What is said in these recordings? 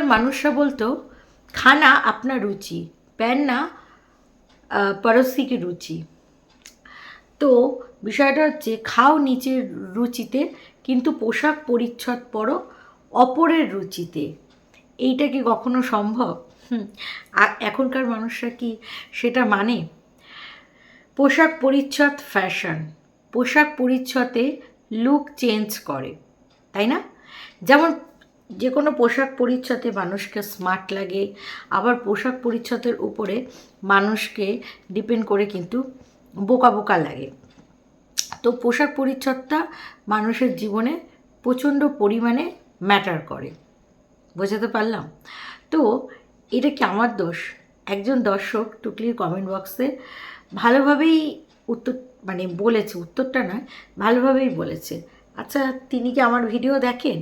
মানুষরা বলতো, খানা আপনার রুচি প্যান্না পড়োসি কি রুচি। তো বিষয়টা হচ্ছে, খাও নিচের রুচিতে, কিন্তু পোশাক পরিচ্ছদ পরো অপরের রুচিতে। এইটা কি কখনো সম্ভব? এখনকার মানুষরা কি সেটা মানে? পোশাক পরিচ্ছদ ফ্যাশন, পোশাক পরিচ্ছদে লুক চেঞ্জ করে, তাই না? যেমন যে কোনো পোশাক পরিচ্ছদে মানুষকে স্মার্ট লাগে, আবার পোশাক পরিচ্ছদের উপরে মানুষকে ডিপেন্ড করে কিন্তু বোকা বোকা লাগে। তো পোশাক পরিচ্ছদটা মানুষের জীবনে প্রচণ্ড পরিমাণে ম্যাটার করে। বোঝাতে পারলাম? তো এটা কি আমার দোষ? একজন দর্শক টুকলির কমেন্ট বক্সে ভালোভাবেই উত্তর মানে বলেছে, উত্তরটা নয়, ভালোভাবেই বলেছে। আচ্ছা তিনি কি আমার ভিডিও দেখেন?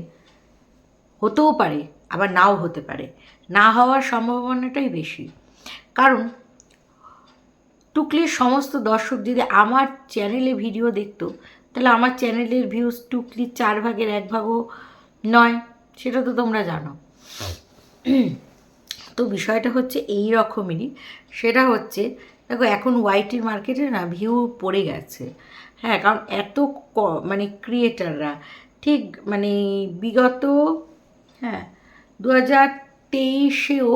হতেও পারে আবার নাও হতে পারে। না হওয়ার সম্ভাবনাটাই বেশি। কারণ টুকলির সমস্ত দর্শক যদি আমার চ্যানেলে ভিডিও দেখতো তাহলে আমার চ্যানেলের ভিউজ টুকলির চার ভাগের এক ভাগও নয় সেটা তো তোমরা জানো। তো বিষয়টা হচ্ছে এই রকমেরই সেটা হচ্ছে দেখো এখন ওয়াইটির মার্কেটে না ভিউ পড়ে গেছে। হ্যাঁ কারণ এত ক- মানে ক্রিয়েটাররা ঠিক মানে বিগত হ্যাঁ দু হাজার তেইশেও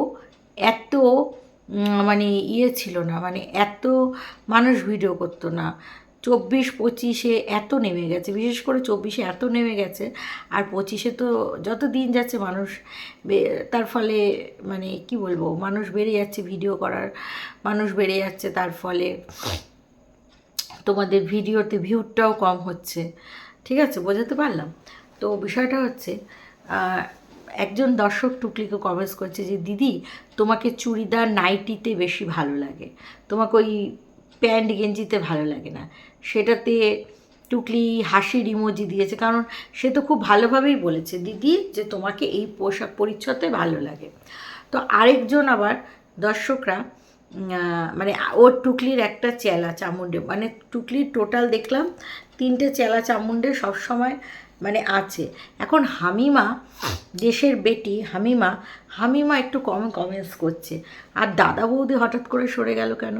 এত মানে ইয়ে ছিল না মানে এত মানুষ ভিডিও করতো না। চব্বিশ পঁচিশে এত নেমে গেছে, বিশেষ করে চব্বিশে এত নেমে গেছে, আর পঁচিশে তো যত দিন যাচ্ছে মানুষ তার ফলে মানে কি বলব, মানুষ বেড়ে যাচ্ছে ভিডিও করার, মানুষ বেড়ে যাচ্ছে তার ফলে। তোমাদের ভিডিওতে ভিউটাও কম হচ্ছে, ঠিক আছে, বোঝাতে পারলাম? তো বিষয়টা হচ্ছে একজন দর্শক টুকলিকে কমেন্টস করছে যে, দিদি, তোমাকে চুড়িদার নাইটিতে বেশি ভালো লাগে। তোমাকে ওই প্যান্ট গেঞ্জিতে ভালো লাগে না। সেটাতে টুকলি হাসির ইমোজি দিয়েছে। কারণ সে তো খুব ভালোভাবেই বলেছে, দিদি, যে তোমাকে এই পোশাক পরিচ্ছদে ভালো লাগে। তো আরেকজন আবার দর্শকরা মানে ওর টুকলির একটা চেলা চামুন্ডে মানে টুকলির টোটাল দেখলাম, তিনটে চেলা চামুন্ডে সবসময় মানে আছে। এখন হামিমা, দেশের বেটি হামিমা হামিমা একটু কম কমেন্টস করছে। আর দাদা বৌদি হঠাৎ করে সরে গেল কেন?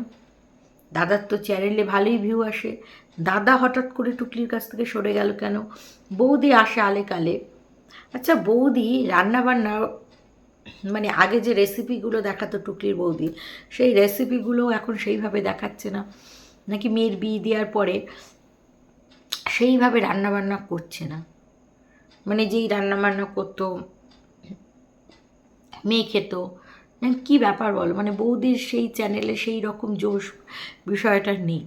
দাদার তো চ্যানেলে ভালোই ভিউ আসে। দাদা হঠাৎ করে টুকলির কাছ থেকে সরে গেল কেন? বৌদি আসে আলে কালে। আচ্ছা বৌদি রান্নাবান্না মানে আগে যে রেসিপিগুলো দেখাতো টুকলির বৌদি, সেই রেসিপিগুলো এখন সেইভাবে দেখাচ্ছে না। নাকি মেয়ের বিয়ে দেওয়ার পরে সেইভাবে রান্নাবান্না করছে না। মানে যেই রান্নাবান্না করতো, মেয়ে খেত কী ব্যাপার বলো? মানে বৌদির সেই চ্যানেলে সেই রকম জোশ বিষয়টা নেই।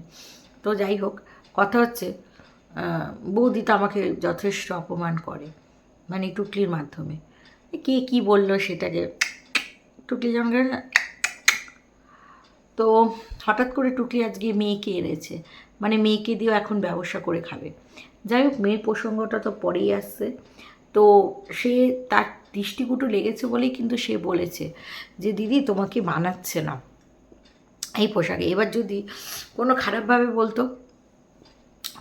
তো যাই হোক, কথা হচ্ছে বৌদি তো আমাকে যথেষ্ট অপমান করে মানে টুকলির মাধ্যমে। কে কি বলল সেটাকে, টুকলি গেল তো হঠাৎ করে টুকলি আজকে মেয়েকে এনেছে। মানে মেয়েকে দিয়েও এখন ব্যবসা করে খাবে। যাই হোক, মেয়ের প্রসঙ্গটা তো পরেই আসছে। তো সে তার দৃষ্টিকুটু লেগেছে বলেই কিন্তু সে বলেছে যে, দিদি, তোমাকে মানাচ্ছে না। এই পোশাকে। এবার যদি কোনো খারাপভাবে বলতো,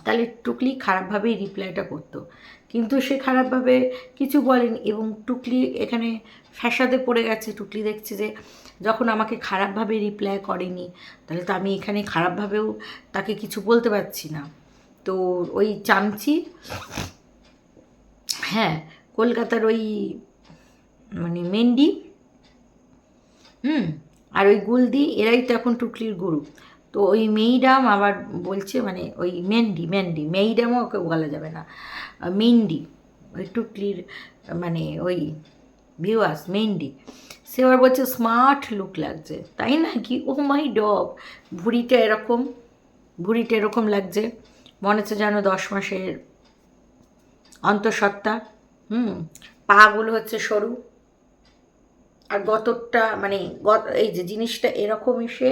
তাহলে টুকলি খারাপভাবেই রিপ্লাইটা করতো। কিন্তু সে খারাপভাবে কিছু বলেনি এবং টুকলি এখানে ফ্যাসাদে পড়ে গেছে। টুকলি দেখছে যে যখন আমাকে খারাপভাবে রিপ্লাই করেনি, তাহলে তো আমি এখানে খারাপভাবেও তাকে কিছু বলতে পারছি না। তো ওই চামচি হ্যাঁ কলকাতার ওই মানে মেন্ডি, হুম, আর ওই গুলদি, এরাই তো এখন টুকলির গুরু। তো ওই মেইডাম আবার বলছে মানে ওই মেন্ডি মেন্ডি, মেইডামও ওকে বলা যাবে না মেন্ডি ওই টুকলির মানে ওই ভিউয়ার্স মেন্ডি। সে আবার বলছে স্মার্ট লুক লাগছে, তাই না কি? ও মাই ডগ ভুঁড়িটা এরকম ভুঁড়িটা এরকম লাগছে। মনে হচ্ছে যেন দশ মাসের অন্তঃসত্ত্বা, হুম, পাগুলো হচ্ছে সরু। আর গতরটা মানে গত, এই যে জিনিসটা এরকম এসে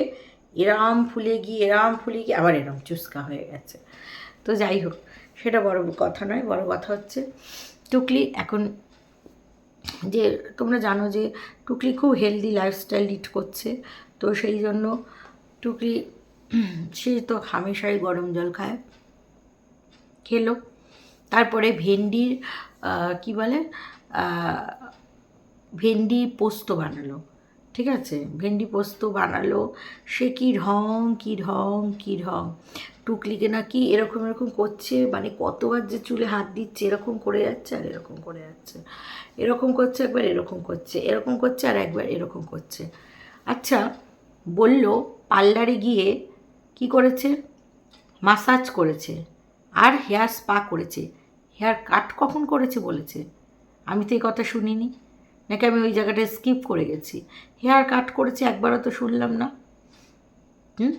এরাম ফুলে গিয়ে, এরাম ফুলে গিয়ে, আবার এরম চুস্কা হয়ে গেছে। তো যাই হোক, সেটা বড় কথা নয়, বড় কথা হচ্ছে টুকলি এখন যে তোমরা জানো যে টুকলি খুব হেলদি লাইফস্টাইল লিড করছে। তো সেই জন্য টুকলি সে তো হামেশাই গরম জল খায়, খেলো। তারপরে ভেন্ডির কি বলে ভেন্ডি পোস্ত বানালো। ঠিক আছে? ভেন্ডি পোস্ত বানালো। সে কি ঢং কি ঢং কি ঢং? টুকলিকে নাকি এরকম এরকম করছে? মানে কতবার যে চুলে হাত দিচ্ছে, এরকম করে যাচ্ছে আর এরকম করে যাচ্ছে। এরকম করছে একবার, এরকম করছে। এরকম করছে আর একবার, এরকম করছে। আচ্ছা বলল পার্লারে গিয়ে কি করেছে? মাসাজ করেছে। আর হেয়ার স্পা করেছে। হেয়ার কাট কখন করেছে বলেছে? আমি তো এই কথা শুনিনি। নাকি আমি ওই জায়গাটা স্কিপ করে গেছি? হেয়ার কাট করেছি, একবারও তো শুনলাম না। হুম?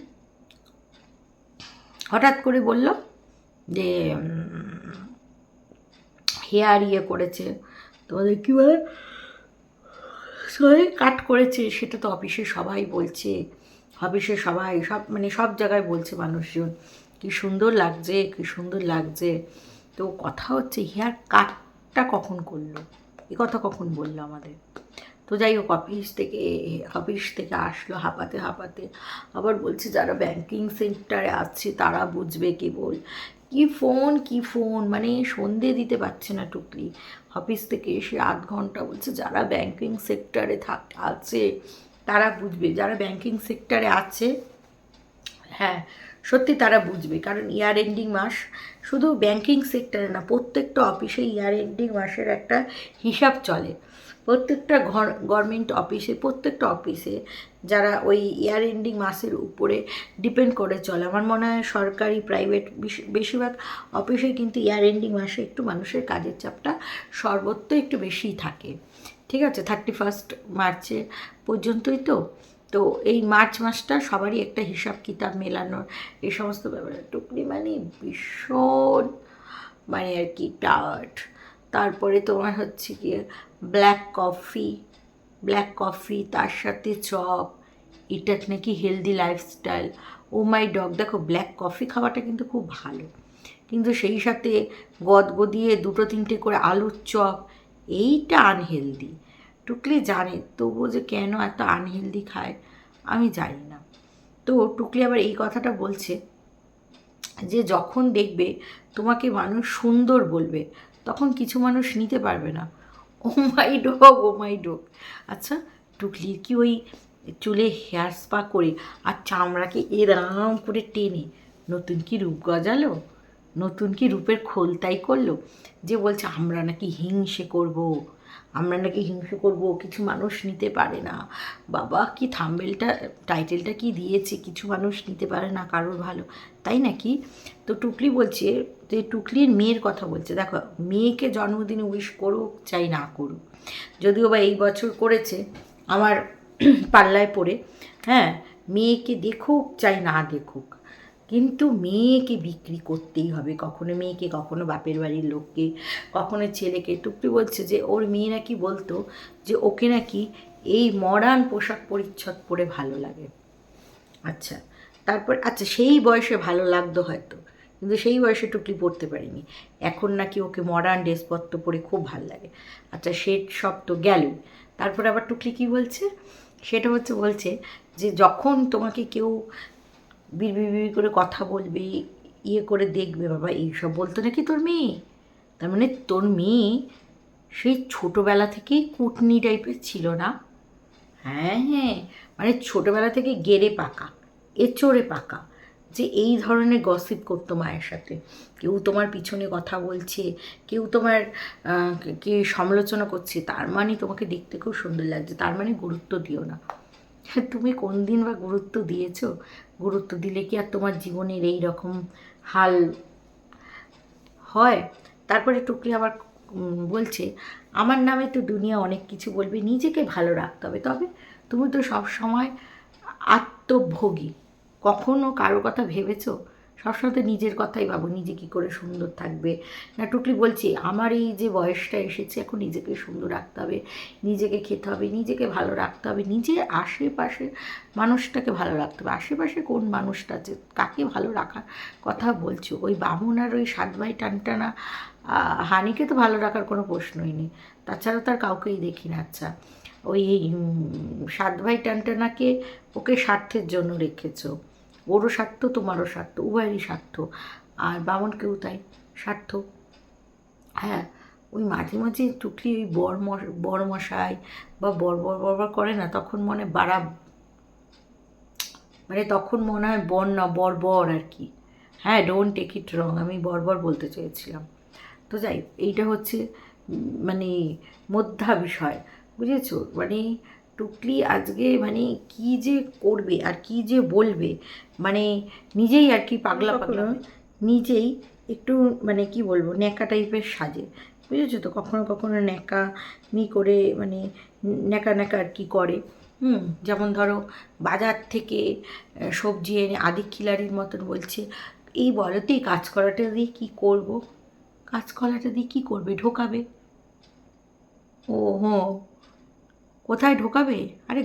হঠাৎ করে বলল যে হেয়ার ইয়ে করেছে। তোমাদের কী বলে? সবাই কাট করেছে। সেটা তো অফিসে সবাই বলছে। অফিসে সবাই, সব মানে সব জায়গায় বলছে মানুষজন। কি সুন্দর লাগছে, কি সুন্দর লাগছে। তো কথা হচ্ছে হেয়ার কাটটা কখন করল? এ কথা কখন বলল আমাদের? তো যাই হোক অফিস থেকে অফিস থেকে আসলো হাঁপাতে হাঁপাতে। আবার বলছে যারা ব্যাংকিং সেন্টারে আছে তারা বুঝবে কেবল। কি ফোন কি ফোন মানে সন্ধে দিতে পারছে না টুকলি অফিস থেকে এসে আধ ঘণ্টা বলছে যারা ব্যাংকিং সেক্টরে থাক, আছে, তারা বুঝবে। যারা ব্যাংকিং সেক্টরে আছে হ্যাঁ সত্যি তারা বুঝবে। কারণ ইয়ার এন্ডিং মাস শুধু ব্যাংকিং সেক্টরে না প্রত্যেকটা অফিসে ইয়ার এন্ডিং মাসের একটা হিসাব চলে। প্রত্যেকটা ঘর গভর্নমেন্ট অফিসে প্রত্যেকটা অফিসে যারা ওই ইয়ার এন্ডিং মাসের উপরে ডিপেন্ড করে চলে। আমার মনে হয় সরকারি প্রাইভেট বেশিরভাগ অফিসে কিন্তু ইয়ার এন্ডিং মাসে একটু মানুষের কাজের চাপটা সর্বত্র একটু বেশিই থাকে। ঠিক আছে? থার্টি ফার্স্ট মার্চে পর্যন্তই তো? তো এই মার্চ মাসটা সবারই একটা হিসাব কিতাব মেলানোর, এই সমস্ত ব্যাপারে। টুকলি মানে ভীষণ মানে আর কি টার্ট তারপরে তোমার হচ্ছে কি ব্ল্যাক কফি ব্ল্যাক কফি, তার সাথে চপ এটা নাকি healthy lifestyle. O my dog, দেখো ব্ল্যাক কফি খাওয়াটা কিন্তু খুব ভালো। কিন্তু সেই সাথে গদগদিয়ে দুটো তিনটে করে আলুর চপ, এইটা আনহেলদি টুকলি জানে, তবুও যে কেন এত আনহেলদি খায়, আমি জানি না। তো টুকলি আবার এই কথাটা বলছে যে যখন দেখবে তোমাকে মানুষ সুন্দর বলবে, তখন কিছু মানুষ নিতে পারবে না। Oh my dog, oh my dog. আচ্ছা টুকলির কি ওই চুলে হেয়ার স্পা করে আর চামড়াকে এরাম করে টেনে, নতুন কি রূপ গজালো? নতুন কি রূপের খোলতাই করল? যে বলছে, আমরা নাকি হিংসে করব। আমরা নাকি হিংসে করব, কিছু মানুষ নিতে পারে না। বাবা, কি থাম্বেলটা, টাইটেলটা কি দিয়েছে? কিছু মানুষ নিতে পারে না, কারোর ভালো। তাই নাকি? তো টুকলি বলছে, যে টুকলির মেয়ের কথা বলছে। দেখো, মেয়েকে জন্মদিনে উইশ করুক, চাই না করুক। যদিও বা এই বছর করেছে, আমার পাল্লায় পড়ে হ্যাঁ মেয়েকে দেখুক, চাই না দেখুক। কিন্তু মেয়েকে বিক্রি করতেই হবে। কখনো মেয়েকে, কখনো বাপের বাড়ির লোককে, কখনো ছেলেকে। টুকটি বলছে যে, ওর মেয়ে নাকি বলতো যে, ওকে নাকি এই মডার্ন পোশাক পরিচ্ছদ পরে ভালো লাগে। আচ্ছা তারপর আচ্ছা সেই বয়সে ভালো লাগতো হয়তো, কিন্তু সেই বয়সে টুকলি পরতে পারিনি। এখন নাকি ওকে মডার্ন ড্রেসপত্র পরে খুব ভালো লাগে। আচ্ছা সে সব তো গেলই। তারপর আবার টুকলি কী বলছে? সেটা হচ্ছে, বলছে যে, যখন তোমাকে কেউ বিড়বিড় করে কথা বলবে ইয়ে করে দেখবে, বাবা, এইসব বলতো নাকি তোর মেয়ে? তার মানে তোর মেয়ে সেই ছোটোবেলা থেকেই কুটনি টাইপের ছিল না? হ্যাঁ হ্যাঁ মানে ছোটোবেলা থেকে গেড়ে পাকা, এচড়ে পাকা, যে এই ধরনের গসিপ করতো মায়ের সাথে। কেউ তোমার পিছনে কথা বলছে, কেউ তোমার কে সমালোচনা করছে, তার মানে তোমাকে দেখতে খুব সুন্দর লাগছে, তার মানে গুরুত্ব দিও না। তুমি কোন দিন বা গুরুত্ব দিয়েছ? গুরুত্ব দিলে কি আর তোমার জীবনের এই রকম হাল হয়? তারপরে টুকলি আবার বলছে, আমার নামে তো দুনিয়া অনেক কিছু বলবে, নিজেকে ভালো রাখতে হবে। তবে তুমি তো সব সময় আত্মভোগী। কখনো কারও কথা ভেবেছো? সবসময় নিজের কথাই ভাবো, নিজে কী করে সুন্দর থাকবে। না টুকলি বলছি, আমার এই যে বয়সটা এসেছে, এখন নিজেকে সুন্দর রাখতে হবে, নিজেকে খেতে হবে, নিজেকে ভালো রাখতে হবে নিজের আশেপাশে মানুষটাকে ভালো রাখতে হবে। আশেপাশে কোন মানুষটা আছে, কাকে ভালো রাখার কথা বলছো? ওই বামুন আর ওই সাত ভাই টানটানা হানিকে তো ভালো রাখার কোনো প্রশ্নই নেই। তাছাড়া তার কাউকেই দেখি না আচ্ছা। ওই সাত ভাই টানটানাকে ওকে স্বার্থের জন্য রেখেছো। ওরও স্বার্থ, তোমারও স্বার্থ, উভয়েরই স্বার্থ। আর বামনকেও তাই, স্বার্থ। হ্যাঁ ওই মাঝে মাঝে টুকলি ওই বর মশ- বর মশাই বা বর বর বর বর করে না, তখন মনে বাড়া মানে তখন মনে হয় বর না, বর বর আর কি। হ্যাঁ ডোন্ট টেক ইট রং আমি বর্বর বলতে চেয়েছিলাম। তো যাই, এইটা হচ্ছে মানে মধ্যা বিষয়, বুঝেছ? মানে টুকলি আজকে মানে কি যে করবে আর কি যে বলবে? মানে নিজেই আর কি পাগলা পাগলা নিজেই একটু মানে কি বলব ন্যাকা টাইপের সাজে। বুঝেছ তো? কখনো কখনো ন্যাকা নি করে মানে ন্যাকা ন্যাকা আর কি করে। হুম যেমন ধরো বাজার থেকে সবজি এনে আদিক খিলাড়ির মতন বলছে এই বলো তো এই কাজ করাটা দিয়ে কী করব? কাজ করাটা দিয়ে কী করবে? ঢোকাবে? ও হো কোথায় ঢোকাবে? আরে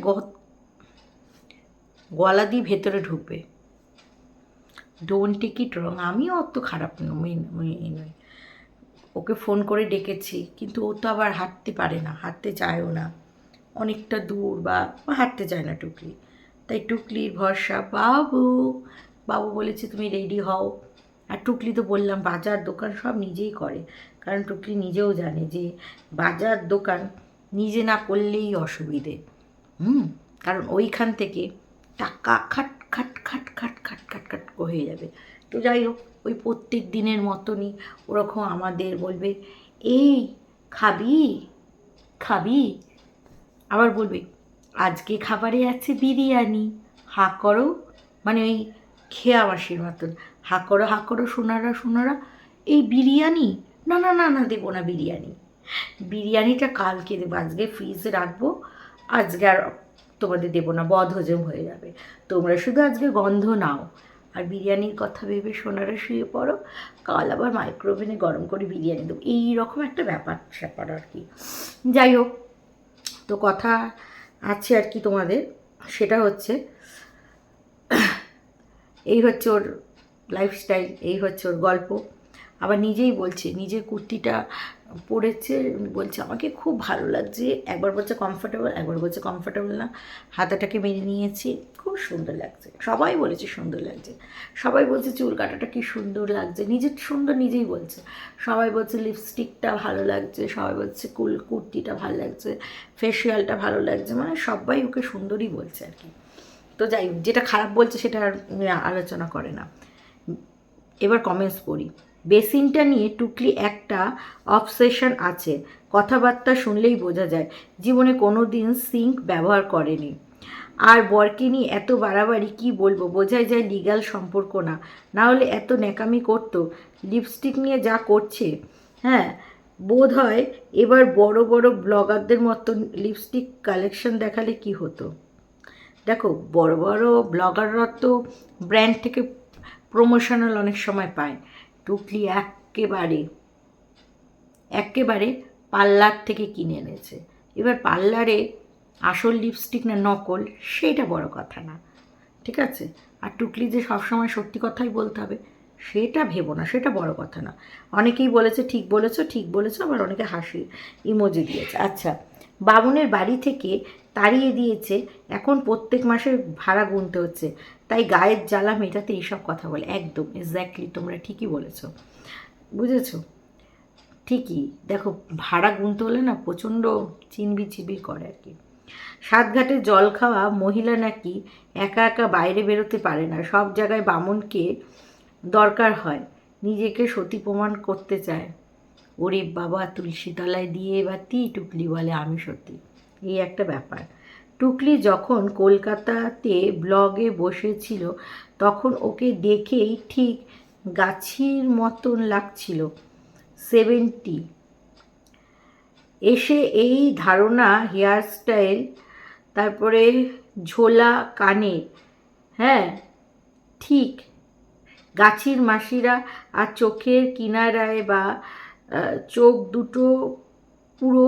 গলা দিয়ে ভেতরে ঢুকবে। ডোন্ট টেক ইট রং আমিও অত খারাপ নই নই ওকে ফোন করে ডেকেছি, কিন্তু ও তো আবার হাঁটতে পারে না, হাঁটতে চায়ও না। অনেকটা দূর বা হাঁটতে চায় না টুকলি। তাই টুকলির ভরসা, বাবু বাবু বলেছে তুমি রেডি হও। আর টুকলি তো বললাম, বাজার দোকান সব নিজেই করে। কারণ টুকলি নিজেও জানে যে বাজার দোকান নিজে না করলেই অসুবিধে। হুম। কারণ ওইখান থেকে টাকা খাট খাট খাট খাট খাট খাট খাট হয়ে যাবে। তো যাই হোক ওই প্রত্যেক দিনের মতনই ওরকম আমাদের বলবে এই খাবি? খাবি? আবার বলবে আজকে খাবারে আছে বিরিয়ানি। হা করো। মানে ওই খেয়া মাসির মতন হা করো হা করো সোনারা সোনারা এই বিরিয়ানি? না না না না দেবো না বিরিয়ানি। বিরিয়ানিটা কালকে দেবো, আজকে ফ্রিজে রাখব, আজকে আর তোমাদের দেবো না বদ হজম হয়ে যাবে। তোমরা শুধু আজকে গন্ধ নাও। আর বিরিয়ানির কথা ভেবে সোনারা শুয়ে পড়ো, কাল আবার মাইক্রোওভেনে গরম করে বিরিয়ানি দেবো। এই রকম একটা ব্যাপার, স্যাপার আর কি। যাই হোক, তো কথা আছে আর কি তোমাদের, সেটা হচ্ছে, এই হচ্ছে ওর লাইফস্টাইল এই হচ্ছে ওর গল্প। আবার নিজেই বলছে, নিজের কুর্তিটা পরেছে বলছে, আমাকে খুব ভালো লাগছে। একবার বলছে কমফোর্টেবল একবার বলছে কমফোর্টেবল না। হাতাটাকে মেনে নিয়েছি। খুব সুন্দর লাগছে। সবাই বলেছে সুন্দর লাগছে। সবাই বলছে, চুল কাটাটা কি সুন্দর লাগছে। নিজের সুন্দর নিজেই বলছে। সবাই বলছে লিপস্টিকটা ভালো লাগছে। সবাই বলছে, কুল, কুর্তিটা ভালো লাগছে। ফেসিয়ালটা ভালো লাগছে। মানে সবাই ওকে সুন্দরই বলছে আর কি। তো যাই যেটা খারাপ বলছে সেটা আর আলোচনা করে না। এবার কমেন্টস পড়ি। বেসিনটা নিয়ে টুকলি একটা অবসেশন আছে। কথাবার্তা শুনলেই বোঝা যায়, জীবনে কোনো দিন সিঙ্ক ব্যবহার করেনি। আর বরকে নিয়ে এত বাড়াবাড়ি কি বলব, বোঝাই যায় লিগ্যাল সম্পর্ক না। না হলে এত ন্যাকামি করতো, লিপস্টিক নিয়ে যা করছে হ্যাঁ? বোধ হয় এবার বড় বড় ব্লগারদের মতন লিপস্টিক কালেকশন দেখালে কি হতো? দেখো, বড় বড় ব্লগাররা তো ব্র্যান্ড থেকে প্রমোশনাল অনেক সময় পায়। টুকলি একেবারে একেবারে পার্লার থেকে কিনে এনেছে। এবার পার্লারে আসল লিপস্টিক না নকল, সেটা বড় কথা না, ঠিক আছে? আর টুকলি যে সবসময় সত্যি কথাই বলতে হবে, সেটা ভেবো না, সেটা বড় কথা না। অনেকেই বলেছে, ঠিক বলেছ ঠিক বলেছ, আবার অনেকে হাসি ইমোজি দিয়েছে। আচ্ছা বামুনের বাড়ি থেকে তাড়িয়ে দিয়েছে। এখন প্রত্যেক মাসে ভাড়া গুনতে হচ্ছে। তাই গায়ের জ্বালা মেটাতে এইসব কথা বলে। একদম এক্স্যাক্টলি তোমরা ঠিকই বলেছ। বুঝেছ? ঠিকই। দেখো, ভাড়া গুনতে হলে না প্রচণ্ড চিনবি চিবির করে আর কি। সাতঘাটে জল খাওয়া মহিলা নাকি একা একা বাইরে বেরোতে পারে না। সব জায়গায় বামুনকে দরকার হয়। নিজেকে সতী প্রমাণ করতে চায়। ওরে বাবা, তুলসী তলায় দিয়ে বাতি টুকলি বলে, আমি সতী। এই একটা ব্যাপার। টুকলি যখন কলকাতাতে ব্লগে বসেছিল, তখন ওকে দেখেই ঠিক গাছির মতন লাগছিল। সেভেন্টি। এসে এই ধারণা, হেয়ারস্টাইল, তারপরে ঝোলা কানে হ্যাঁ ঠিক গাছির মাসিরা আর চোখের কিনারায় বা চোখ দুটো পুরো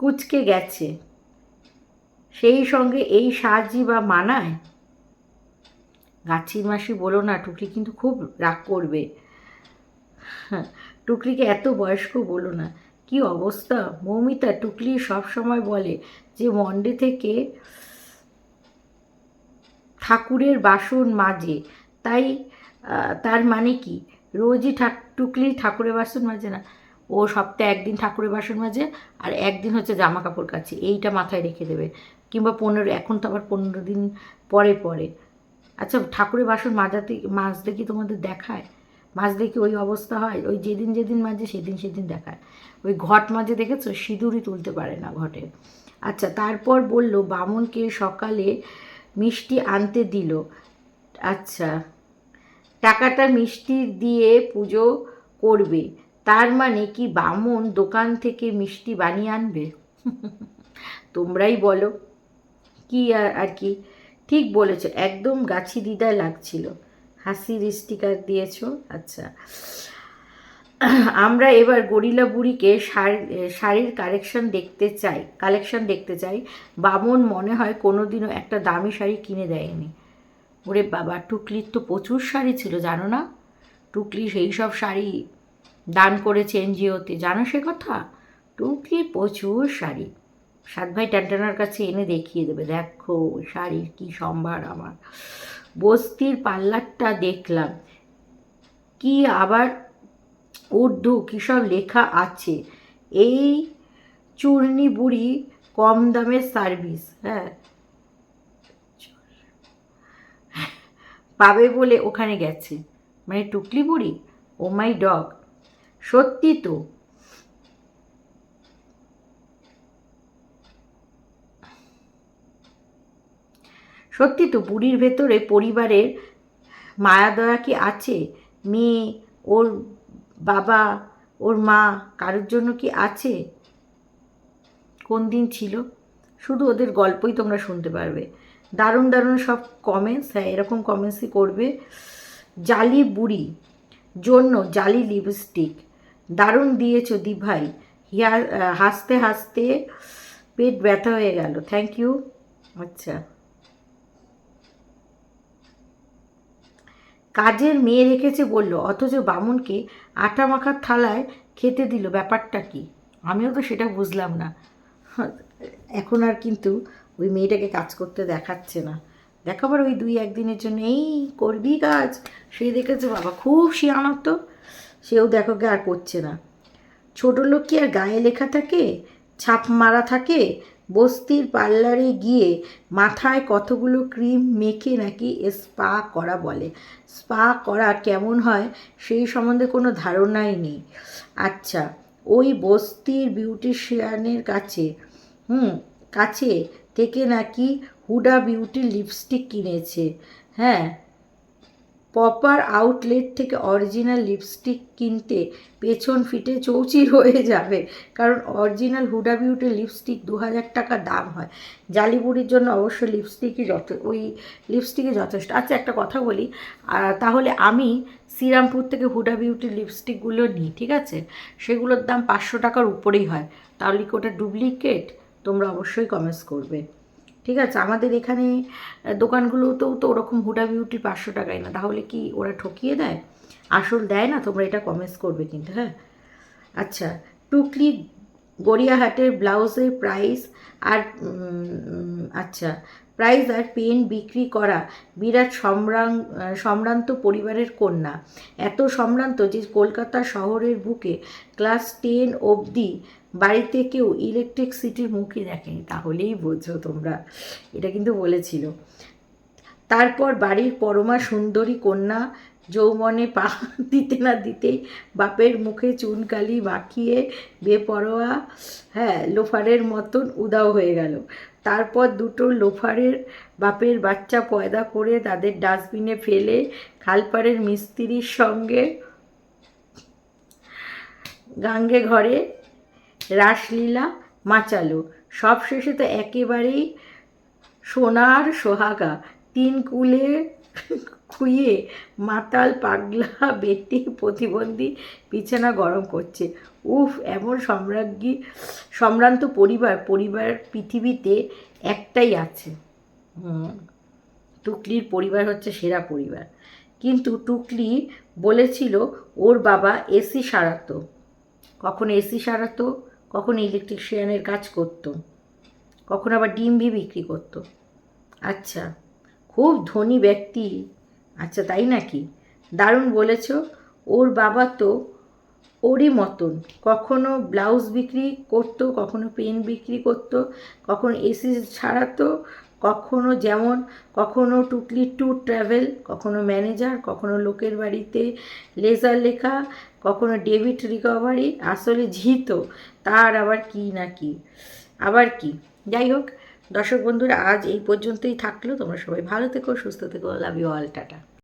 কুচকে গেছে। সেই সঙ্গে এই সাজি বা মানায়? গাছির মাসি বলো না টুকলি কিন্তু খুব রাগ করবে। টুকলিকে এত বয়স্ক বলো না। কি অবস্থা? মৌমিতা টুকলি সব সময় বলে যে মন্ডে থেকে ঠাকুরের বাসন মাজে। তাই তার মানে কি? রোজই ঠাক টুকলি ঠাকুরের বাসন মাজে না। ও সপ্তাহে একদিন ঠাকুরের বাসন মাজে আর একদিন হচ্ছে জামা কাপড় কাচে, এইটা মাথায় রেখে দেবে। কিংবা পনেরো, এখন তো আবার পনেরো দিন পরে পরে। আচ্ছা ঠাকুরের বাসন মাজাতে মাজতে কি তোমাদের দেখায়? মাজলে কি ওই অবস্থা হয়? ওই যেদিন যেদিন মাজে সেদিন সেদিন দেখায়। ওই ঘট মাঝে দেখেছ? সিঁদুরই তুলতে পারে না ঘটে। আচ্ছা তারপর বলল, বামনকে সকালে মিষ্টি আনতে দিল। আচ্ছা টাকাটা মিষ্টি দিয়ে পুজো করবে। তার মানে কি বামন দোকান থেকে মিষ্টি বানিয়ে আনবে? তোমরাই বলো। কি আর আর কি? ঠিক বলেছ, একদম গাছি দিদায় লাগছিল। হাসির স্টিকার দিয়েছ? আচ্ছা। আমরা এবার গরিলা বুড়িকে শাড়ি, শাড়ির কালেকশন দেখতে চাই, কালেকশন দেখতে চাই। বামন মনে হয় কোনোদিনও একটা দামি শাড়ি কিনে দেয়নি। ওরে বাবা, টুকলির তো প্রচুর শাড়ি ছিল, জানো না? টুকলি সেই সব শাড়ি দান করেছে এনজিওতে। জানো সে কথা? টুকলির প্রচুর শাড়ি। সাত ভাই টানটানার কাছে এনে দেখিয়ে দেবে। দেখো শাড়ির কী সম্ভার আমার। বস্তির পার্লারটা দেখলাম। কি আবার উর্দু, কী সব লেখা আছে। এই চূর্ণি বুড়ি কম দামের সার্ভিস হ্যাঁ। পাবে বলে ওখানে গেছে। মানে টুকলি বুড়ি? Oh my dog. সত্যি তো। সত্যি তো বুড়ির ভেতরে পরিবারের মায়া দয়া কি আছে? মেয়ে, ওর বাবা, ওর মা, কারোর জন্য কি আছে? কোন দিন ছিল? শুধু ওদের গল্পই তোমরা শুনতে পারবে। দারুণ দারুণ সব কমেন্টস হ্যাঁ এরকম কমেন্টসই করবে। জালি বুড়ি, জন্য জালি লিপস্টিক দারুণ দিয়েছ দি ভাই হিয়া হাসতে হাসতে পেট ব্যথা হয়ে গেল। থ্যাংক ইউ আচ্ছা। কাজের মেয়ে রেখেছে বলল, অথচ বামুনকে আটা মাখার থালায় খেতে দিল। ব্যাপারটা কি? আমিও তো সেটা বুঝলাম না। এখন আর কিন্তু ওই মেয়েটাকে কাজ করতে দেখাচ্ছে না। দেখাবার ওই দুই একদিনের জন্য, এই করবি কাজ? সে দেখেছে বাবা, খুব শিয়ানত সেও দেখো গে আর করছে না। ছোটো লোক কি আর গায়ে লেখা থাকে? ছাপ মারা থাকে? বস্তির পার্লারে গিয়ে মাথায় কতগুলো ক্রিম মেখে নাকি স্পা করা বলে। স্পা করা কেমন হয় সেই সম্বন্ধে কোনো ধারণাই নেই। আচ্ছা ওই বস্তির বিউটিশিয়ানের কাছে, হুম, কাছে থেকে নাকি হুডা বিউটি লিপস্টিক কিনেছে। হ্যাঁ পপার আউটলেট থেকে অরিজিনাল লিপস্টিক কিনতে পেছন ফিটে চৌচির হয়ে যাবে। কারণ অরিজিনাল হুডা বিউটির লিপস্টিক দু হাজার টাকা দাম হয়। জালিপুরির জন্য অবশ্য লিপস্টিকই যথে, ওই লিপস্টিকই যথেষ্ট। আচ্ছা একটা কথা বলি। তাহলে আমি শ্রীরামপুর থেকে হুডা বিউটির লিপস্টিকগুলো নিই, ঠিক আছে? সেগুলোর দাম পাঁচশো টাকার উপরেই হয়। তাহলে কি ওটা ডুপ্লিকেট? তোমরা অবশ্যই কমেন্টস করবে। ঠিক আছে? আমাদের এখানে দোকানগুলোতেও তো ওরকম হুডা বিউটি পাঁচশো টাকায় না। তাহলে কি ওরা ঠকিয়ে দেয়? আসল দেয় না? তোমরা এটা কমেন্টস করবে কিন্তু হ্যাঁ? আচ্ছা টুকলি গড়িয়াহাটের ব্লাউজের প্রাইস আর আচ্ছা প্রাইস আর পেন বিক্রি করা বিরাট সম্রাং সম্ভ্রান্ত পরিবারের কন্যা। এত সম্ভ্রান্ত যে কলকাতা শহরের বুকে ক্লাস টেন অবধি বাড়িতে কেউ ইলেকট্রিক সিটির মুখে দেখেনি, তাহলেই বোঝো তোমরা। এটা কিন্তু বলেছিল। তারপর বাড়ির পরমা সুন্দরী কন্যা যৌবনে পা দিতে না দিতেই বাপের মুখে চুনকালি মাখিয়ে বেপরোয়া হ্যাঁ লোফারের মতন উদাও হয়ে গেল। তারপর দুটো লোফারের বাপের বাচ্চা পয়দা করে তাদের ডাস্টবিনে ফেলে খালপাড়ের মিস্ত্রির সঙ্গে গাঙ্গে ঘরে রাসলীলা মাচালো। সবশেষে তো একেবারেই সোনার সোহাগা। তিন কুলে খুইয়ে মাতাল পাগলা বেটি প্রতিবন্ধী বিছানা গরম করছে। উফ, এমন সম্রাজ্ঞী, সম্ভ্রান্ত পরিবার পরিবার পৃথিবীতে একটাই আছে। টুকলির পরিবার হচ্ছে সেরা পরিবার। কিন্তু টুকলি বলেছিল, ওর বাবা এসি সারাতো। কখন এসি সারাতো? কখন ইলেকট্রিশিয়ানের কাজ করত, কখন আবার ডিম ভি বিক্রি করত। আচ্ছা খুব ধনী ব্যক্তি। আচ্ছা তাই নাকি? দারুণ বলেছ। ওর বাবা তো ওরই মতন। কখনো ব্লাউজ বিক্রি করতো, কখনো পেন বিক্রি করতো, কখনো এসি ছাড়াতো কখনো যেমন, কখনো টুকলি ট্যুর ট্রাভেল কখনো ম্যানেজার, কখনো লোকের বাড়িতে লেজার লেখা, কখনো ডেবিট রিকভারি, আসলে ঝিত, তার আবার কি না কি? আবার কি? যাই হোক, দর্শক বন্ধুরা, আজ এই পর্যন্তই থাকল। তোমরা সবাই ভালো থেকো, সুস্থ থেকো। Love you all tata